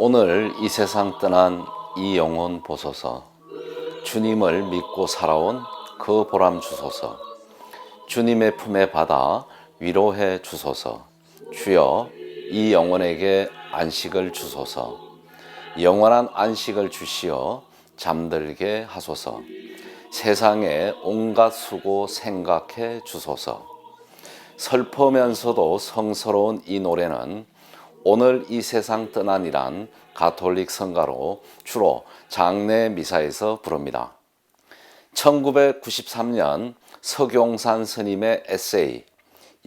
오늘 이 세상 떠난 이 영혼 보소서. 주님을 믿고 살아온 그 보람 주소서. 주님의 품에 받아 위로해 주소서. 주여 이 영혼에게 안식을 주소서. 영원한 안식을 주시어 잠들게 하소서. 세상의 온갖 수고 생각해 주소서. 슬프면서도 성스러운 이 노래는 오늘 이 세상 떠난이란 가톨릭 성가로 주로 장례 미사에서 부릅니다. 1993년 서경산 스님의 에세이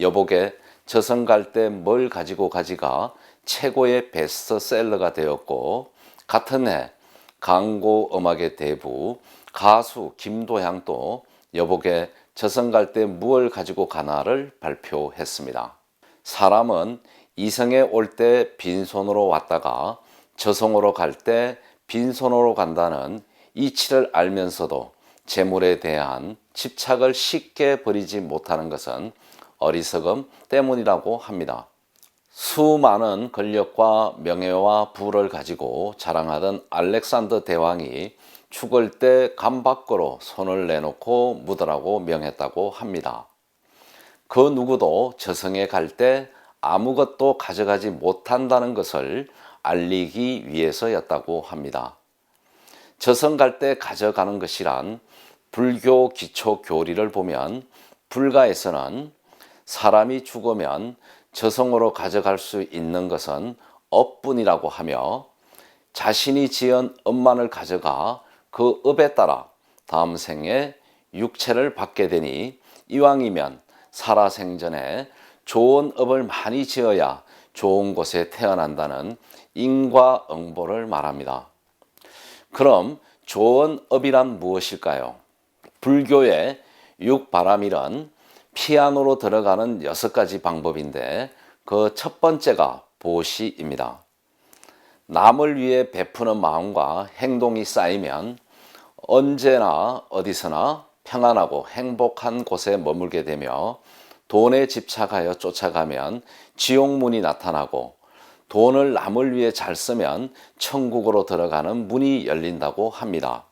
여복에 저승 갈 때 뭘 가지고 가지가 최고의 베스트셀러가 되었고 같은 해 강고 음악의 대부 가수 김도향도 여복에 저승 갈 때 무엇을 가지고 가나를 발표했습니다. 사람은 이성에 올 때 빈손으로 왔다가 저성으로 갈 때 빈손으로 간다는 이치를 알면서도 재물에 대한 집착을 쉽게 버리지 못하는 것은 어리석음 때문이라고 합니다. 수많은 권력과 명예와 부를 가지고 자랑하던 알렉산더 대왕이 죽을 때 감 밖으로 손을 내놓고 묻으라고 명했다고 합니다. 그 누구도 저승에 갈 때 아무것도 가져가지 못한다는 것을 알리기 위해서였다고 합니다. 저승 갈때 가져가는 것이란 불교 기초 교리를 보면 불가에서는 사람이 죽으면 저승으로 가져갈 수 있는 것은 업뿐이라고 하며 자신이 지은 업만을 가져가 그 업에 따라 다음 생에 육체를 받게 되니 이왕이면 살아생전에 좋은 업을 많이 지어야 좋은 곳에 태어난다는 인과응보를 말합니다. 그럼 좋은 업이란 무엇일까요? 불교의 육바람이란 피아노로 들어가는 여섯 가지 방법인데 그 첫 번째가 보시입니다. 남을 위해 베푸는 마음과 행동이 쌓이면 언제나 어디서나 평안하고 행복한 곳에 머물게 되며 돈에 집착하여 쫓아가면 지옥문이 나타나고 돈을 남을 위해 잘 쓰면 천국으로 들어가는 문이 열린다고 합니다.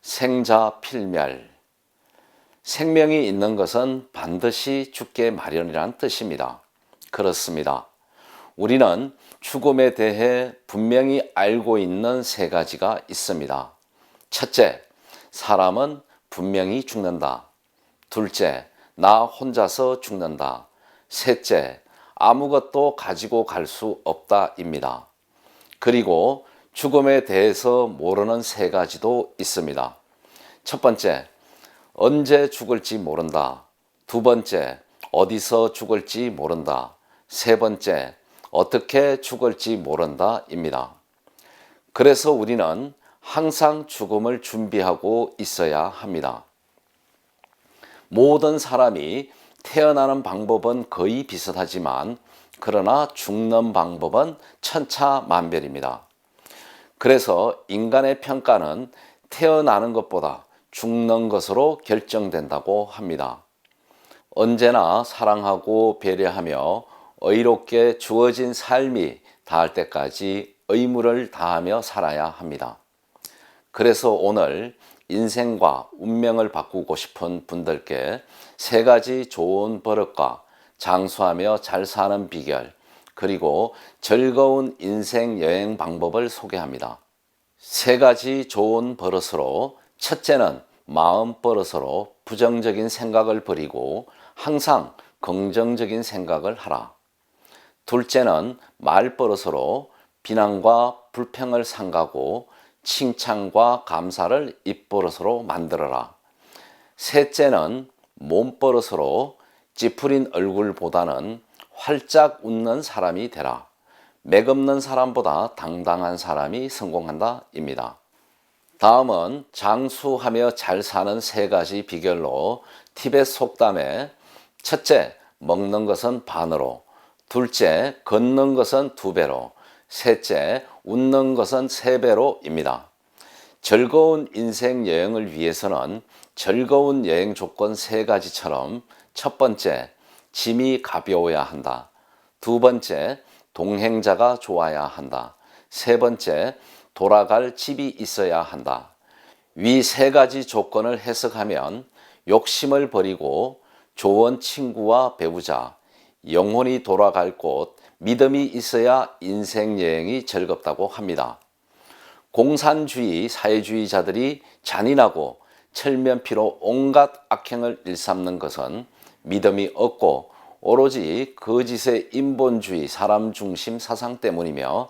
생자 필멸. 생명이 있는 것은 반드시 죽게 마련이란 뜻입니다. 그렇습니다. 우리는 죽음에 대해 분명히 알고 있는 세 가지가 있습니다. 첫째, 사람은 분명히 죽는다. 둘째, 나 혼자서 죽는다. 셋째, 아무것도 가지고 갈 수 없다입니다. 그리고 죽음에 대해서 모르는 세 가지도 있습니다. 첫 번째, 언제 죽을지 모른다. 두 번째, 어디서 죽을지 모른다. 세 번째, 어떻게 죽을지 모른다입니다. 그래서 우리는 항상 죽음을 준비하고 있어야 합니다. 모든 사람이 태어나는 방법은 거의 비슷하지만 그러나 죽는 방법은 천차만별입니다. 그래서 인간의 평가는 태어나는 것보다 죽는 것으로 결정된다고 합니다. 언제나 사랑하고 배려하며 의롭게 주어진 삶이 닿을 때까지 의무를 다하며 살아야 합니다. 그래서 오늘 인생과 운명을 바꾸고 싶은 분들께 세 가지 좋은 버릇과 장수하며 잘 사는 비결, 그리고 즐거운 인생 여행 방법을 소개합니다. 세 가지 좋은 버릇으로 첫째는 마음 버릇으로 부정적인 생각을 버리고 항상 긍정적인 생각을 하라. 둘째는 말 버릇으로 비난과 불평을 삼가고 칭찬과 감사를 입버릇으로 만들어라. 셋째는 몸버릇으로 찌푸린 얼굴보다는 활짝 웃는 사람이 되라. 맥없는 사람보다 당당한 사람이 성공한다 입니다. 다음은 장수하며 잘 사는 세 가지 비결로 티벳 속담에 첫째, 먹는 것은 반으로, 둘째, 걷는 것은 두 배로, 셋째, 웃는 것은 세 배로입니다. 즐거운 인생 여행을 위해서는 즐거운 여행 조건 세 가지처럼 첫 번째, 짐이 가벼워야 한다. 두 번째, 동행자가 좋아야 한다. 세 번째, 돌아갈 집이 있어야 한다. 위 세 가지 조건을 해석하면 욕심을 버리고 좋은 친구와 배우자, 영혼이 돌아갈 곳, 믿음이 있어야 인생 여행이 즐겁다고 합니다. 공산주의 사회주의자들이 잔인하고 철면피로 온갖 악행을 일삼는 것은 믿음이 없고 오로지 거짓의 인본주의 사람 중심 사상 때문이며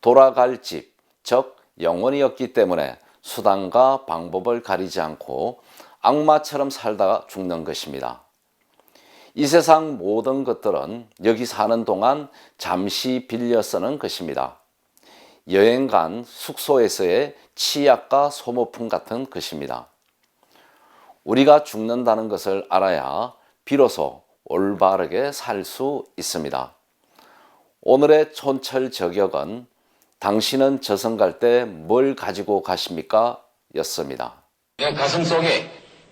돌아갈 집, 즉 영혼이었기 때문에 수단과 방법을 가리지 않고 악마처럼 살다가 죽는 것입니다. 이 세상 모든 것들은 여기 사는 동안 잠시 빌려 쓰는 것입니다. 여행 간 숙소에서의 치약과 소모품 같은 것입니다. 우리가 죽는다는 것을 알아야 비로소 올바르게 살 수 있습니다. 오늘의 촌철 저격은 당신은 저승 갈 때 뭘 가지고 가십니까? 였습니다. 내 가슴 속에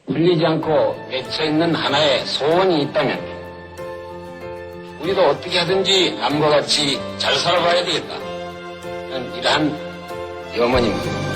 풀리지 않고 맺혀 있는 하나의 소원이 있다면 우리도 어떻게 하든지 남과 같이 잘 살아봐야 되겠다. 이러한 염원입니다.